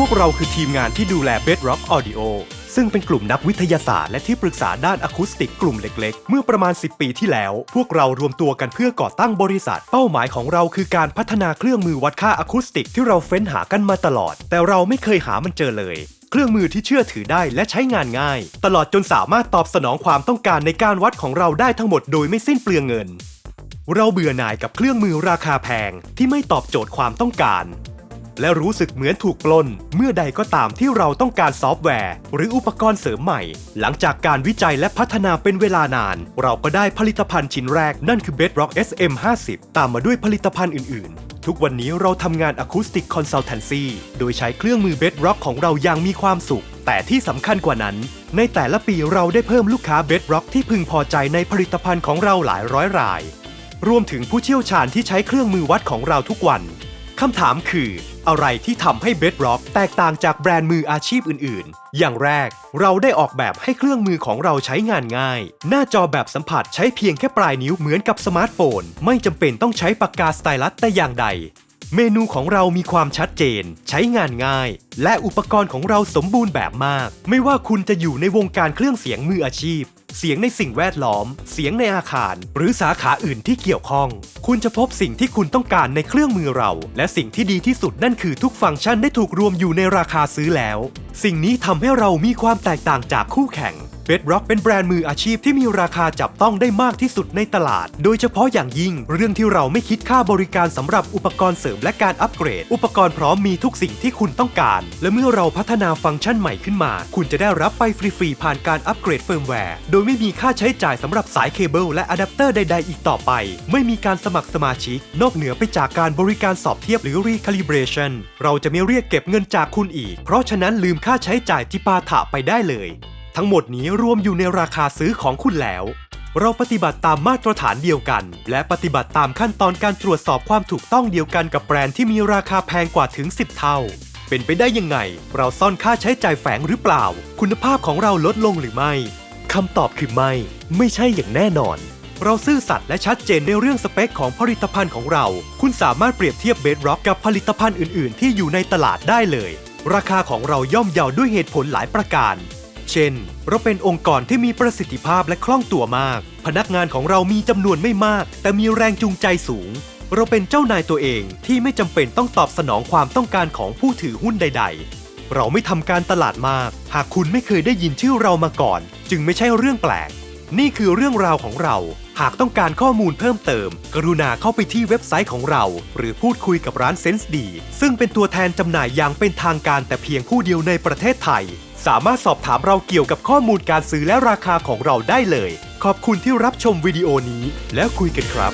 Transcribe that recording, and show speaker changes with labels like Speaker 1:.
Speaker 1: พวกเราคือทีมงานที่ดูแล Bedrock Audio ซึ่งเป็นกลุ่มนักวิทยาศาสตร์และที่ปรึกษาด้านอะคูสติกกลุ่มเล็กๆ เมื่อประมาณ 10 ปีที่แล้ว พวกเรารวมตัวกันเพื่อก่อตั้งบริษัท เป้าหมายของเราคือการพัฒนาเครื่องมือวัดค่าอะคูสติกที่เราเฟ้นหากันมาตลอด แต่เราไม่เคยหามันเจอเลยเครื่องมือที่เชื่อถือได้และใช้งานง่าย ตลอดจนสามารถตอบสนองความต้องการในการวัดของเราได้ทั้งหมดโดยไม่สิ้นเปลืองเงิน เราเบื่อหน่ายกับเครื่องมือราคาแพงที่ไม่ตอบโจทย์ความต้องการ และรู้สึกเหมือนถูกปล้น เมื่อใดก็ตามที่เราต้องการซอฟต์แวร์ หรืออุปกรณ์เสริมใหม่ หลังจากการวิจัยและพัฒนาเป็นเวลานาน เราก็ได้ผลิตภัณฑ์ชิ้นแรกนั่นคือ Bedrock SM50 ตามมาด้วยผลิตภัณฑ์อื่น ๆทุกวันนี้เราทำงาน Acoustic Consultancy โดยใช้เครื่องมือ Bedrock ของเราอย่างมีความสุข แต่ที่สำคัญกว่านั้น ในแต่ละปีเราได้เพิ่มลูกค้า Bedrock ที่พึงพอใจในผลิตภัณฑ์ของเราหลายร้อยราย รวมถึงผู้เชี่ยวชาญที่ใช้เครื่องมือวัดของเราทุกวัน คำถามคือ อะไรที่ทำให้ Bedrock แตกต่างจากแบรนด์มืออาชีพอื่น ๆ อย่างแรก เราได้ออกแบบให้เครื่องมือของเราใช้งานง่าย หน้าจอแบบสัมผัสใช้เพียงแค่ปลายนิ้วเหมือนกับสมาร์ทโฟน ไม่จำเป็นต้องใช้ปากกาสไตลัสแต่อย่างใด เมนูของเรามีความชัดเจน ใช้งานง่าย และอุปกรณ์ของเราสมบูรณ์แบบมาก ไม่ว่าคุณจะอยู่ในวงการเครื่องเสียงมืออาชีพ เสียงในสิ่งแวดล้อม เสียงในอาคาร หรือสาขาอื่นที่เกี่ยวข้อง คุณจะพบสิ่งที่คุณต้องการในเครื่องมือเรา และสิ่งที่ดีที่สุดนั่นคือทุกฟังก์ชันได้ถูกรวมอยู่ในราคาซื้อแล้ว สิ่งนี้ทำให้เรามีความแตกต่างจากคู่แข่ง Bedrock เป็นแบรนด์มืออาชีพที่มีราคาจับต้องได้มากที่สุดในตลาด โดยเฉพาะอย่างยิ่ง เรื่องที่เราไม่คิดค่าบริการสำหรับอุปกรณ์เสริมและการอัปเกรด อุปกรณ์พร้อมมีทุกสิ่งที่คุณต้องการ และเมื่อเราพัฒนาฟังก์ชันใหม่ขึ้นมา คุณจะได้รับไปฟรีๆผ่านการอัปเกรดเฟิร์มแวร์โดยไม่มีค่าใช้จ่ายสำหรับสายเคเบิลและอะแดปเตอร์ใด ๆ อีกต่อไป ไม่มีการสมัครสมาชิก นอกเหนือไปจากการบริการสอบเทียบหรือ recalibration เราจะไม่เรียกเก็บเงินจากคุณอีก เพราะฉะนั้นลืมค่าใช้จ่ายที่ปาถะไปได้เลย ทั้งหมดนี้รวมอยู่ในราคาซื้อของคุณแล้ว เราปฏิบัติตามมาตรฐานเดียวกัน และปฏิบัติตามขั้นตอนการตรวจสอบความถูกต้องเดียวกันกับแบรนด์ที่มีราคาแพงกว่าถึง 10 เท่า เป็นไปได้ยังไง เราซ่อนค่าใช้จ่ายแฝงหรือเปล่า คุณภาพของเราลดลงหรือไม่คำตอบคือไม่ ไม่ใช่อย่างแน่นอน เราซื่อสัตย์และชัดเจนในเรื่องสเปคของผลิตภัณฑ์ของเรา คุณสามารถเปรียบเทียบเบดร็อกกับผลิตภัณฑ์อื่น ๆ ที่อยู่ในตลาดได้เลย ราคาของเราย่อมเยาด้วยเหตุผลหลายประการ เช่น เราเป็นองค์กรที่มีประสิทธิภาพและคล่องตัวมาก พนักงานของเรามีจำนวนไม่มาก แต่มีแรงจูงใจสูง เราเป็นเจ้านายตัวเองที่ไม่จำเป็นต้องตอบสนองความต้องการของผู้ถือหุ้นใด ๆ เราไม่ทำการตลาดมาก หากคุณไม่เคยได้ยินชื่อเรามาก่อน จึงไม่ใช่เรื่องแปลก นี่คือเรื่องราวของเรา หากต้องการข้อมูลเพิ่มเติม กรุณาเข้าไปที่เว็บไซต์ของเรา หรือพูดคุยกับร้านเซนส์ดีซึ่งเป็นตัวแทนจำหน่ายอย่างเป็นทางการแต่เพียงผู้เดียวในประเทศไทย สามารถสอบถามเราเกี่ยวกับข้อมูลการซื้อและราคาของเราได้เลย ขอบคุณที่รับชมวิดีโอนี้แล้วคุยกันครับ